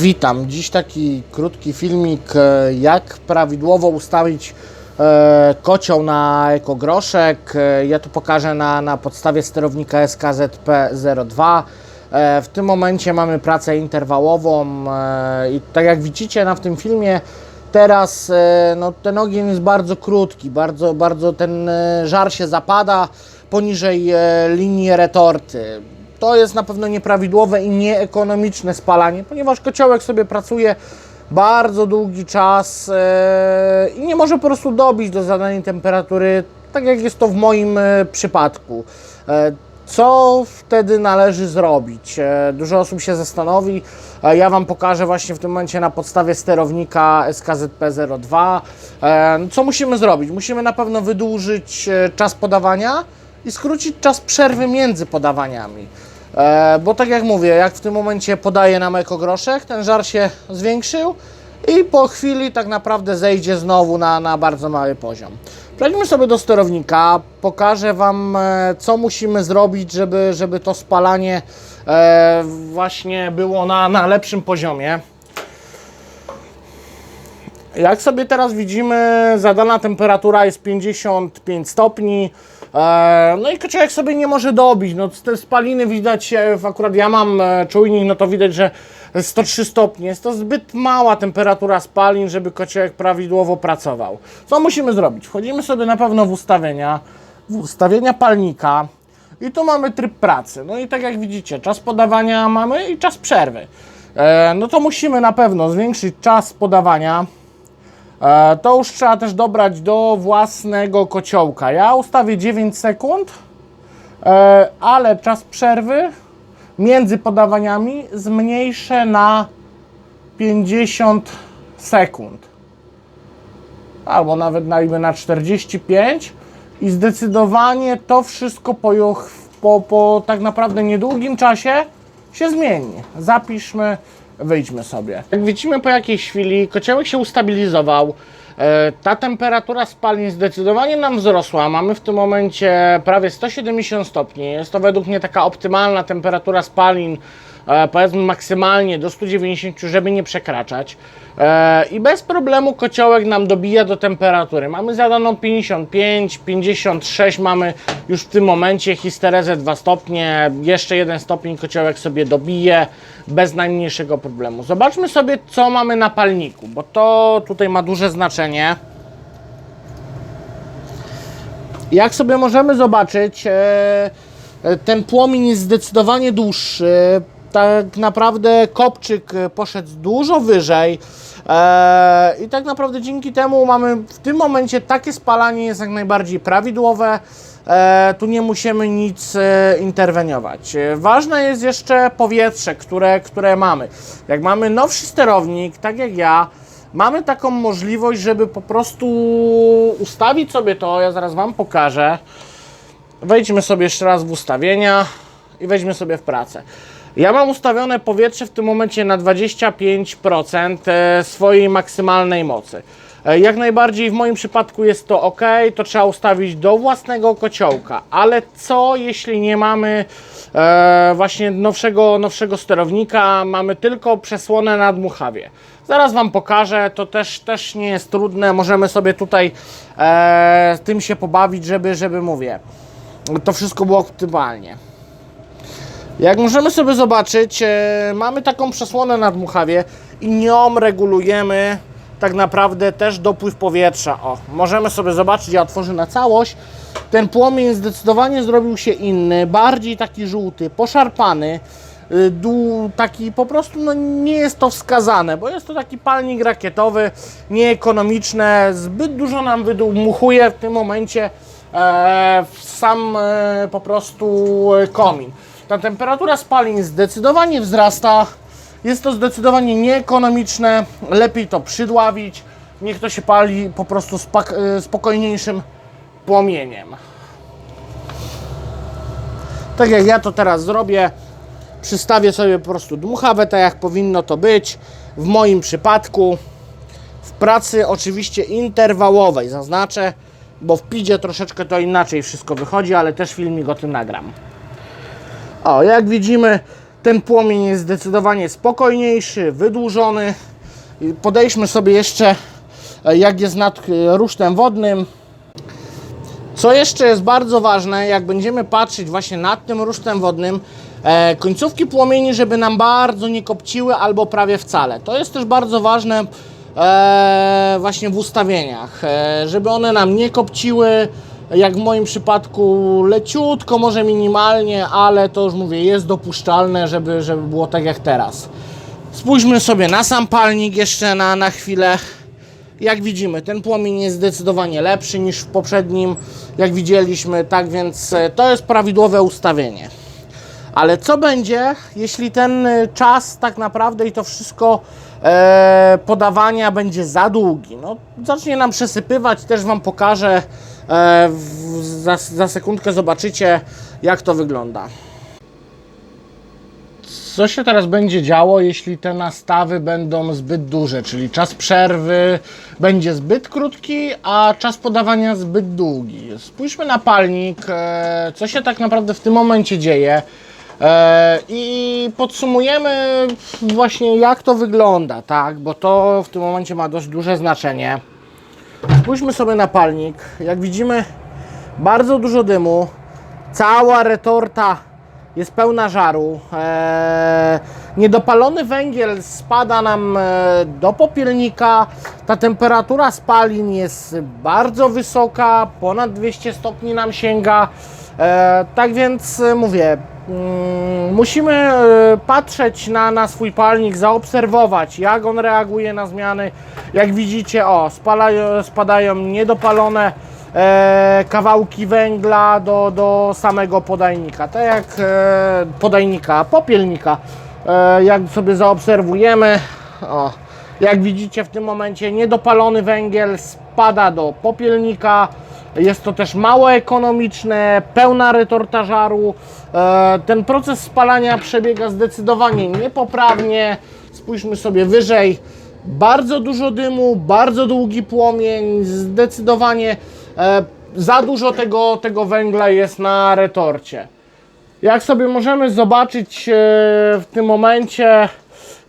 Witam. Dziś taki krótki filmik, e, jak prawidłowo ustawić e, kocioł na ekogroszek. E, Ja tu pokażę na, na podstawie sterownika SKZP02. E, W tym momencie mamy pracę interwałową i tak jak widzicie na w tym filmie, teraz no, ten ogień jest bardzo krótki, bardzo, bardzo ten żar się zapada poniżej linii retorty. To jest na pewno nieprawidłowe i nieekonomiczne spalanie, ponieważ kociołek sobie pracuje bardzo długi czas e, i nie może po prostu dobić do zadanej temperatury, tak jak jest to w moim e, przypadku. E, co wtedy należy zrobić? Dużo osób się zastanowi. Ja Wam pokażę właśnie w tym momencie na podstawie sterownika SKZP02. E, Co musimy zrobić? Musimy na pewno wydłużyć czas podawania i skrócić czas przerwy między podawaniami. E, Bo tak jak mówię, jak w tym momencie podaje nam ekogroszek, ten żar się zwiększył i po chwili tak naprawdę zejdzie znowu na, na bardzo mały poziom. Przejdźmy sobie do sterownika, pokażę Wam e, co musimy zrobić, żeby, żeby to spalanie e, właśnie było na, na lepszym poziomie. Jak sobie teraz widzimy, zadana temperatura jest 55 stopni. E, no i kociołek sobie nie może dobić. No, te spaliny widać, e, akurat ja mam e, czujnik, no to widać, że 103 stopnie. Jest to zbyt mała temperatura spalin, żeby kociołek prawidłowo pracował. Co musimy zrobić? Wchodzimy sobie na pewno w ustawienia, w ustawienia palnika i tu mamy tryb pracy. No i tak jak widzicie, czas podawania mamy i czas przerwy. No to musimy na pewno zwiększyć czas podawania. E, To już trzeba też dobrać do własnego kociołka. Ja ustawię 9 sekund, e, ale czas przerwy między podawaniami zmniejszę na 50 sekund. Albo nawet na 45 i zdecydowanie to wszystko po, po, po tak naprawdę niedługim czasie się zmieni. Zapiszmy, wyjdźmy sobie. Jak widzimy po jakiejś chwili, kociołek się ustabilizował. E, Ta temperatura spalin zdecydowanie nam wzrosła. Mamy w tym momencie prawie 170 stopni. Jest to według mnie taka optymalna temperatura spalin, e, powiedzmy maksymalnie do 190, żeby nie przekraczać. E, I bez problemu kociołek nam dobija do temperatury. Mamy zadaną 55, 56 mamy już w tym momencie histerezę 2 stopnie, jeszcze jeden stopień kociołek sobie dobije bez najmniejszego problemu. Zobaczmy sobie co mamy na palniku, bo to tutaj ma duże znaczenie. Jak sobie możemy zobaczyć, e, e, ten płomień jest zdecydowanie dłuższy. Tak naprawdę kopczyk poszedł dużo wyżej. E, I tak naprawdę dzięki temu mamy w tym momencie takie spalanie jest jak najbardziej prawidłowe. E, tu nie musimy nic e, interweniować. E, Ważne jest jeszcze powietrze, które, które mamy. Jak mamy nowszy sterownik, tak jak ja, mamy taką możliwość, żeby po prostu ustawić sobie to. Ja zaraz Wam pokażę. Wejdźmy sobie jeszcze raz w ustawienia i weźmy sobie w pracę. Ja mam ustawione powietrze w tym momencie na 25% e, swojej maksymalnej mocy. E, Jak najbardziej w moim przypadku jest to ok, to trzeba ustawić do własnego kociołka, ale co jeśli nie mamy e, właśnie nowszego, nowszego sterownika, mamy tylko przesłonę na dmuchawie. Zaraz Wam pokażę, to też, też nie jest trudne, możemy sobie tutaj e, tym się pobawić, żeby, żeby mówię, to wszystko było optymalnie. Jak możemy sobie zobaczyć, e, mamy taką przesłonę na dmuchawie i nią regulujemy tak naprawdę też dopływ powietrza. O, możemy sobie zobaczyć, ja otworzę na całość. Ten płomień zdecydowanie zrobił się inny, bardziej taki żółty, poszarpany. y, taki po prostu no, nie jest to wskazane, bo jest to taki palnik rakietowy, nieekonomiczne, zbyt dużo nam wydmuchuje w tym momencie e, sam e, po prostu e, komin. Ta temperatura spalin zdecydowanie wzrasta. Jest to zdecydowanie nieekonomiczne. Lepiej to przydławić. Niech to się pali po prostu e, spokojniejszym płomieniem. Tak jak ja to teraz zrobię, przystawię sobie po prostu dmuchawę, tak jak powinno to być. W moim przypadku w pracy oczywiście interwałowej zaznaczę, bo w pidzie troszeczkę to inaczej wszystko wychodzi, ale też filmik o tym nagram. O, jak widzimy, ten płomień jest zdecydowanie spokojniejszy, wydłużony. Podejdźmy sobie jeszcze, e, jak jest nad e, rusztem wodnym. Co jeszcze jest bardzo ważne, jak będziemy patrzeć właśnie nad tym rusztem wodnym, e, końcówki płomieni, żeby nam bardzo nie kopciły albo prawie wcale. To jest też bardzo ważne właśnie w ustawieniach, żeby one nam nie kopciły, jak w moim przypadku leciutko, może minimalnie, ale to już mówię, jest dopuszczalne, żeby, żeby było tak jak teraz. Spójrzmy sobie na sam palnik jeszcze na, na chwilę. Jak widzimy, ten płomień jest zdecydowanie lepszy niż w poprzednim, jak widzieliśmy, tak więc e, to jest prawidłowe ustawienie. Ale co będzie, jeśli ten e, czas tak naprawdę i to wszystko e, podawania będzie za długi? No, zacznie nam przesypywać, też Wam pokażę, za, za sekundkę zobaczycie, jak to wygląda. Co się teraz będzie działo, jeśli te nastawy będą zbyt duże, czyli czas przerwy będzie zbyt krótki, a czas podawania zbyt długi? Spójrzmy na palnik, e, co się tak naprawdę w tym momencie dzieje e, i podsumujemy właśnie jak to wygląda, tak, bo to w tym momencie ma dość duże znaczenie. Spójrzmy sobie na palnik, jak widzimy bardzo dużo dymu, cała retorta jest pełna żaru. Eee, niedopalony węgiel spada nam e, do popielnika. Ta temperatura spalin jest bardzo wysoka, ponad 200 stopni nam sięga. E, tak więc e, mówię, mm, musimy e, patrzeć na, na swój palnik, zaobserwować jak on reaguje na zmiany. Jak widzicie, o, spalają, spadają niedopalone e, kawałki węgla do, do samego podajnika. Tak jak e, podajnika, popielnika. E, jak sobie zaobserwujemy, o, jak widzicie w tym momencie niedopalony węgiel spada do popielnika. Jest to też mało ekonomiczne, pełna retorta żaru. E, ten proces spalania przebiega zdecydowanie niepoprawnie. Spójrzmy sobie wyżej. Bardzo dużo dymu, bardzo długi płomień, zdecydowanie e, za dużo tego, tego węgla jest na retorcie. Jak sobie możemy zobaczyć e, w tym momencie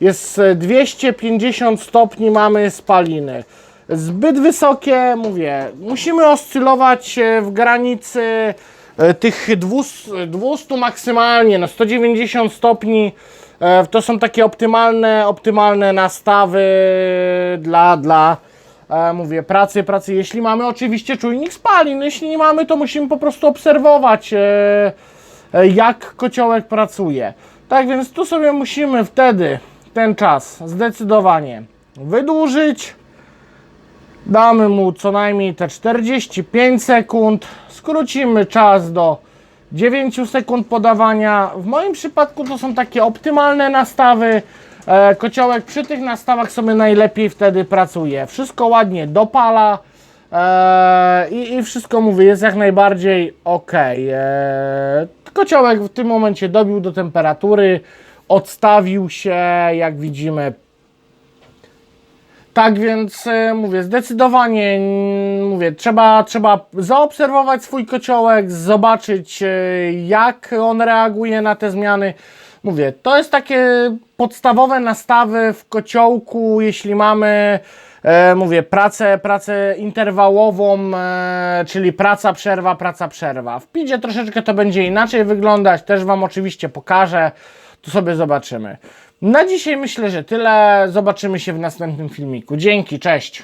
jest e, 250 stopni mamy spaliny. Zbyt wysokie, mówię, musimy oscylować e, w granicy e, tych 200, 200 maksymalnie, no 190 stopni. E, To są takie optymalne, optymalne nastawy dla, dla mówię, pracy, pracy. Jeśli mamy oczywiście czujnik spalin, jeśli nie mamy, to musimy po prostu obserwować, jak kociołek pracuje. Tak więc tu sobie musimy wtedy ten czas zdecydowanie wydłużyć. Damy mu co najmniej te 45 sekund. Skrócimy czas do 9 sekund podawania. W moim przypadku to są takie optymalne nastawy. E, kociołek przy tych nastawach sobie najlepiej wtedy pracuje. Wszystko ładnie dopala. E, i, I wszystko mówię, jest jak najbardziej ok. E, kociołek w tym momencie dobił do temperatury, odstawił się, jak widzimy, tak więc e, mówię, zdecydowanie mówię, trzeba, trzeba zaobserwować swój kociołek, zobaczyć e, jak on reaguje na te zmiany. Mówię, to jest takie podstawowe nastawy w kociołku, jeśli mamy e, mówię, pracę, pracę interwałową, e, czyli praca, przerwa, praca, przerwa. W pidzie troszeczkę to będzie inaczej wyglądać, też Wam oczywiście pokażę, tu sobie zobaczymy. Na dzisiaj myślę, że tyle. Zobaczymy się w następnym filmiku. Dzięki, cześć.